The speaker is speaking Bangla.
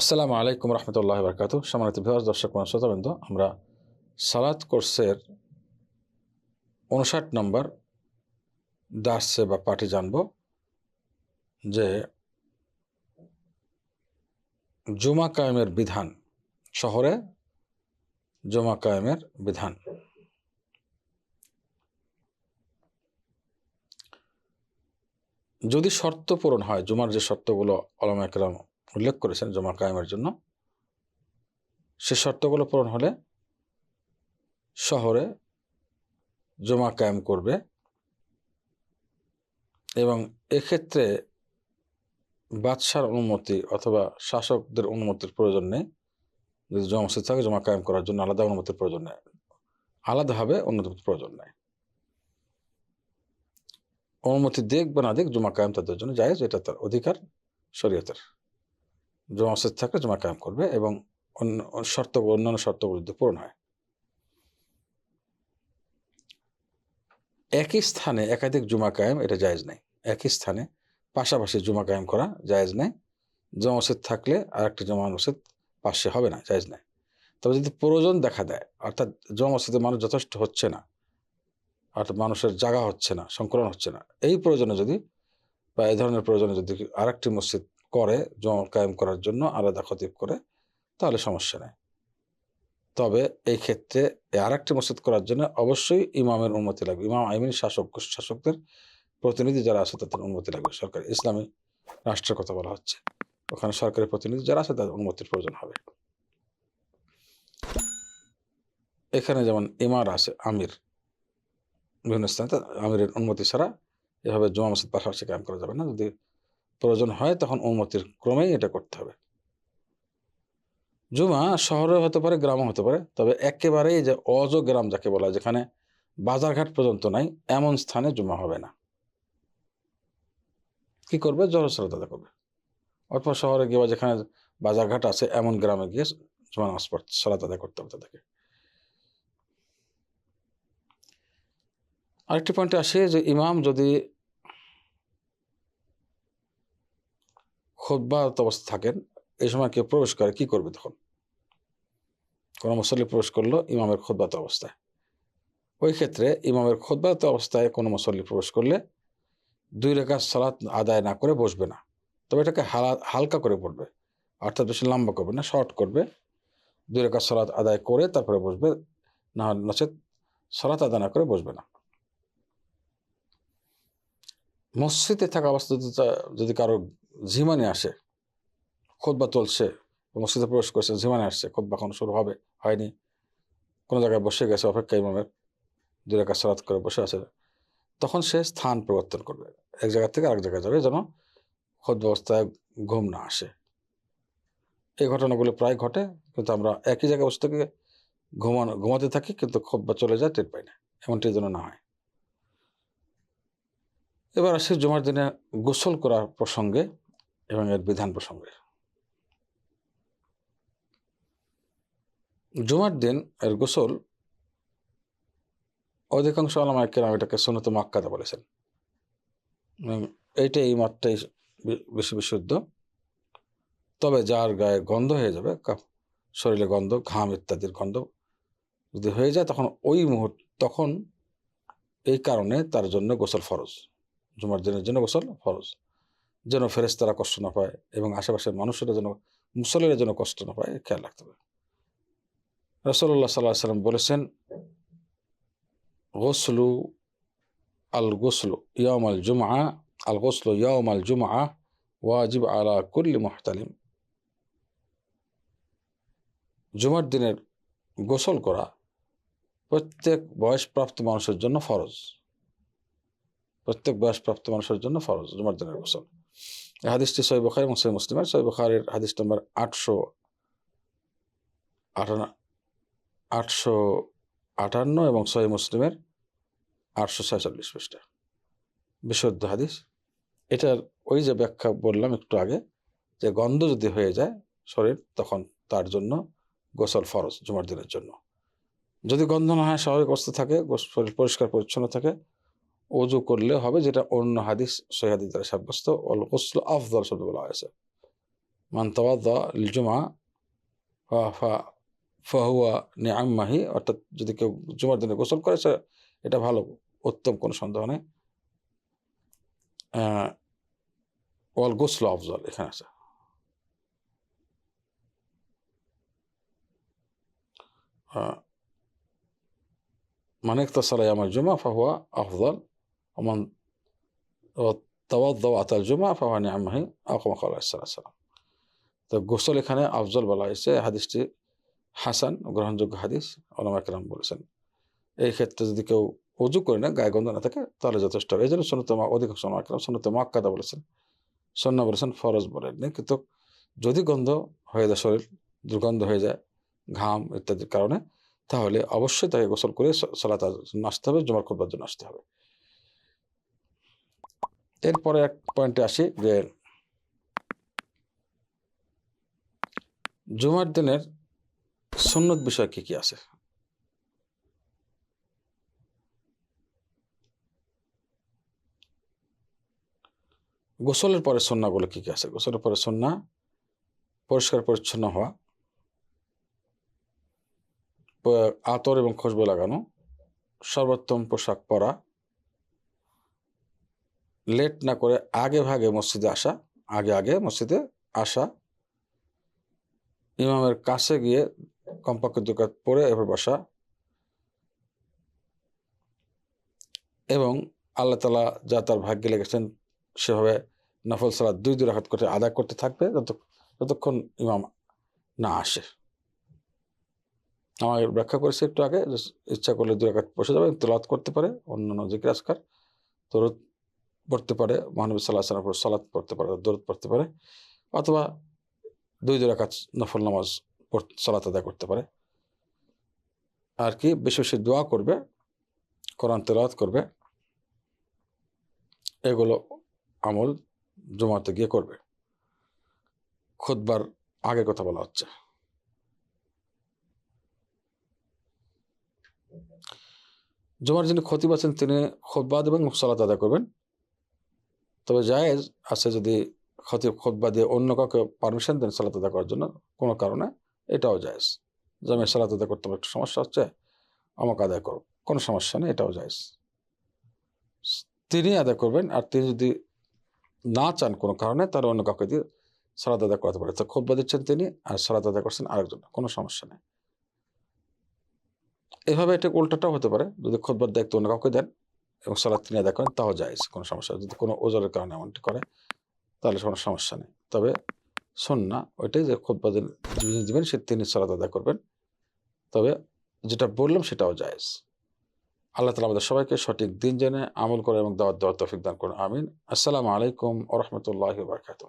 আসসালামু আলাইকুম রহমতুল্লাহ বরকাত সম্মানিত ভিওয়ার্স দর্শক শ্রোতাবৃন্দ, আমরা সালাত কোর্সের উনষাট নম্বর দাসে বা পাঠে জানব যে জুমা কায়েমের বিধান, শহরে জুমা কায়েমের বিধান। যদি শর্ত পূরণ হয়, জুমার যে শর্তগুলো আলমা একরাম উল্লেখ করেছেন জমা কায়েমের জন্য, সে শর্তগুলো পূরণ হলে শহরে জমা কায়েম করবে এবং এক্ষেত্রে বাদশার অনুমতি অথবা শাসকদের অনুমতির প্রয়োজন নেই। যদি জমা মসজিদ থাকে, জমা কায়েম করার জন্য আলাদা অনুমতির প্রয়োজন নেই। আলাদাভাবে অনুমতির প্রয়োজন নেই। অনুমতি দিক বা না দিক, জমা কায়েম তাদের জন্য জায়েজ, এটা তার অধিকার, শরীয়তের। জমা মসজিদ থাকলে জমা কায়েম করবে এবং অন্য, শর্ত, অন্যান্য শর্তগুলো যদি পূরণ হয়। একই স্থানে একাধিক জুমা কায়েম, এটা জায়েজ নেই। একই স্থানে পাশাপাশি জুমা কায়েম করা জায়েজ নেই। জমা মসজিদ থাকলে আর একটা জমা মসজিদ পাশে হবে না, জায়েজ নেই। তবে যদি প্রয়োজন দেখা দেয়, অর্থাৎ জমা মসজিদে মানুষ যথেষ্ট হচ্ছে না, অর্থাৎ মানুষের জায়গা হচ্ছে না, সংকলন হচ্ছে না, এই প্রয়োজনে যদি বা এই ধরনের প্রয়োজনে যদি আরেকটি মসজিদ করে, জমা কায়েম করার জন্য আলাদা খতিব করে, তাহলে সমস্যা নেই। তবে এই ক্ষেত্রে আর একটি মসজিদ করার জন্য অবশ্যই ইমামের অনুমতি লাগবে। ইমাম আইমিন শাসক, শাসকদের প্রতিনিধি যারা আছে তাদের অনুমতি লাগবে। সরকার, ইসলামী রাষ্ট্রের কথা বলা হচ্ছে। ওখানে সরকারি প্রতিনিধি যারা আছে তাদের অনুমতির প্রয়োজন হবে। এখানে যেমন ইমার আছে, আমির। বিভিন্ন স্থানে আমিরের অনুমতি ছাড়া এভাবে জমা মসজিদ পাশাপাশি কায়েম করা যাবে না। যদি প্রয়োজন হয়, তখন অনুমতির ক্রমেই এটা করতে হবে। জুমা শহরে হতে পারে, গ্রামও হতে পারে, তবে একেবারেই যে অজ গ্রাম যাকে বলা যেখানে বাজারঘাট পর্যন্ত নাই, এমন স্থানে জুমা হবে না। কি করবে? জনস্রোত আদায় করবে। অথবা শহরে গিয়ে বা যেখানে বাজারঘাট আছে, এমন গ্রামে গিয়ে জুমা নামাজ সালাত আদায় করতে হবে তাদেরকে। আরেকটি পয়েন্টে আসে যে, ইমাম যদি খোদ্বাত অবস্থা থাকেন, এই সময় কেউ প্রবেশ করে, কি করবে তখন? কোনো মুসল্লি প্রবেশ করল ইমামের খোদ্বাত অবস্থায়। ওই ক্ষেত্রে ইমামের খোদ্বাত অবস্থায় কোনো মুসল্লি প্রবেশ করলে দুই রেখা সালাত আদায় না করে বসবে না। তবে এটাকে হালা, হালকা করে পড়বে, অর্থাৎ বেশি লম্বা করবে না, শর্ট করবে। দুই রেখা সালাত আদায় করে তারপরে বসবে, না নচেত সালাত আদায় না করে বসবে না। মসজিদে থাকা অবস্থা যদি কারও ঝিমানি আসে। খোদবা চলছে, মসজিদে প্রবেশ করছে, ঝিমানে আসছে, খোদবা কোনো শুরু হবে, হয়নি। কোনো জায়গায় বসে গেছে অপেক্ষা ইমামের। দুই রেখা সালাত করে বসে আছে। তখন সে স্থান পরিবর্তন করবে। এক জায়গা থেকে আরেক জায়গায় যাবে যেন খোদ ব্যবস্থায় ঘুম না আসে। এই ঘটনাগুলো প্রায় ঘটে, কিন্তু আমরা একই জায়গায় বসে থেকে ঘুমানো, ঘুমাতে থাকি, কিন্তু খোদ বা চলে যায়, টের পাই না। এমনটি যেন না হয়। এবার আসি জুমার দিনে গোসল করার প্রসঙ্গে। এবং এর বিধান প্রসঙ্গে। জুমার দিন এর গোসল অধিকাংশ আলামায় কেরাম এটাকে সুনত মাক্কাতে বলেছেন। এইটাই এই মাত্রাই বেশি বিশুদ্ধ। তবে যার গায়ে গন্ধ হয়ে যাবে শরীরে গন্ধ, ঘাম ইত্যাদির গন্ধ যদি হয়ে যায়, তখন ওই মুহূর্ত, তখন এই কারণে তার জন্য গোসল ফরজ। জুমার দিনের জন্য গোসল ফরজ। যেন ফেরেস্তারা কষ্ট না পায় এবং আশেপাশের মানুষেরা যেন, মুসল্লিরা যেন কষ্ট না পায় খেয়াল রাখতে হবে। রসল্লাহ সাল্লাহ সাল্লাম বলেছেন, গোসলু আল গোসলু ইয়াম আল জুমা আল গোসলু ইয়াম আল জুমা ওয়াজিব আলা কুল্লি মোহতালিম। জুমার দিনের গোসল করা প্রত্যেক বয়সপ্রাপ্ত মানুষের জন্য ফরজ। প্রত্যেক বয়সপ্রাপ্ত মানুষের জন্য ফরজ জুমার দিনের গোসল। হাদিসটি সই বখারি এবং সই মুসলিমের। সই বখারের হাদিস নম্বর আটশো আটশো আটান্ন এবং সহি মুসলিমের আটশো ছয়চল্লিশ পৃষ্ঠা। বিশুদ্ধ হাদিস। এটার ওই যে ব্যাখ্যা বললাম একটু আগে, যে গন্ধ যদি হয়ে যায় শরীর, তখন তার জন্য গোসল ফরজ জুমার দিনের জন্য। যদি গন্ধ না হয় স্বাভাবিক অবস্থা থাকে শরীর পরিষ্কার পরিচ্ছন্ন থাকে অজু করলে হবে যেটা অন্য হাদিস সহিদিস দ্বারা সাব্যস্ত অল গোসল আফদল শব্দ বলা হয়েছে মান তাওয়াদ্দা লিল জুমা ফা- ফা- ফাহুয়া নিআম্মাহি অর্থাৎ যদি কেউ জুমার দিনে গোসল করে সে এটা ভালো উত্তম কোনো সন্দেহ নেই আহ, ওয়াল গোসল আফজল এখানে আছে আহ, من اغتسل يوم الجمعة فهو أفضل ومن توضأ أتى الجمعة فهو نعمه أو كما قال عليه الصلاة والسلام তো গোসল এখানে আফজল বলা হয়েছে হাদিসটি হাসান গ্রহণযোগ্য হাদিস ওলামা একরাম বলেছেন এই ক্ষেত্রে যদি কেউ অজু করে না গায়ে গন্ধ না থাকে তাহলে যথেষ্ট হবে এই জন্য সন্ন্যতমা অধিকাংশ ওলামা একরাম সন্ন্যতমা আক্কাদা বলেছেন সন্না বলেছেন ফরজ বলেননি কিন্তু যদি গন্ধ হয়ে যায় শরীর দুর্গন্ধ হয়ে যায় ঘাম ইত্যাদির কারণে তাহলে অবশ্যই তাকে গোসল করে সালাত জন্য আসতে হবে জমার করবার জন্য আসতে হবে এরপরে এক পয়েন্টে আসি যে জুমার দিনের সুন্নত বিষয় কি কি আছে? গোসলের পরে সন্নাগুলো কি কি আছে? গোসলের পরে সন্না, পরিষ্কার পরিচ্ছন্ন হওয়া, আতর এবং খুশবু লাগানো, সর্বোত্তম পোশাক পরা লেট না করে আগে ভাগে মসজিদে আসা, আগে আগে মসজিদে আসা। ইমামের কাছে গিয়ে কমপক্ষে দুকাত পরে এবার বসা। এবং আল্লাহ তালা যা তার ভাগ্যে লেগেছেন, সেভাবে নফল সালাদ দুই দুই রাখাত করে আদায় করতে থাকবে যত, যতক্ষণ ইমাম না আসে। আমার ব্যাখ্যা করেছে একটু আগে ইচ্ছা করলে দুই রাখাত বসে যাবে তেলাত করতে পারে, অন্যান্য জিকির আসকার দরদ পড়তে পারে মহানবী সাল্লাহ সাল্লাম সালাত পড়তে পারে, দরদ পড়তে পারে, অথবা দুই দুই রাকাত নফল নামাজ সালাত আদায় করতে পারে। আর কি, বেশি বেশি দোয়া করবে, কোরআন তেলাওয়াত করবে, এগুলো আমল জমাতে গিয়ে করবে। খুদবার আগে কথা বলা হচ্ছে। জমার যিনি খতিব আছেন, তিনি খোদবা দেবেন সালাত আদায় করবেন। তবে জায়েজ আছে যদি খতিব খোদবা দিয়ে অন্য কাউকে পারমিশন দেন সালাত আদায় করার জন্য, কোনো কারণে এটাও জায়েজ। যে আমি সালাত আদায় করতে একটু সমস্যা হচ্ছে, আমাকে আদায় করো, কোনো সমস্যা নেই, এটাও জায়েজ। তিনি আদায় করবেন আর তিনি যদি না চান কোনো কারণে, তাহলে অন্য কাউকে দিয়ে সালাত আদায় করাতে পারে তো খোদবা দিচ্ছেন তিনি আর সালাত আদায় করছেন আরেকজন, কোনো সমস্যা নেই। এভাবে এটা উল্টাটাও হতে পারে, যদি খোদবার দায়িত্ব অন্য কাউকে দেন। এবং সালাদ তিনি আদায় করেন তাও যায় কোনো সমস্যা যদি কোনো ওজনের কারণে এমনটি করে, তাহলে কোনো সমস্যা নেই। তবে শোন না ওইটাই যে খুব দিন যিনি দিবেন, সে তিনি সালাদ আদায় করবেন। তবে যেটা বললাম, সেটাও জায়েজ। আল্লাহ তালা আমাদের সবাইকে সঠিক দিন জেনে আমল করে এবং দাওয়াত দেওয়ার তফিক দান করুন। আমিন। আসসালামু আলাইকুম ওরহমতুল্লাহ বারকাতুহ।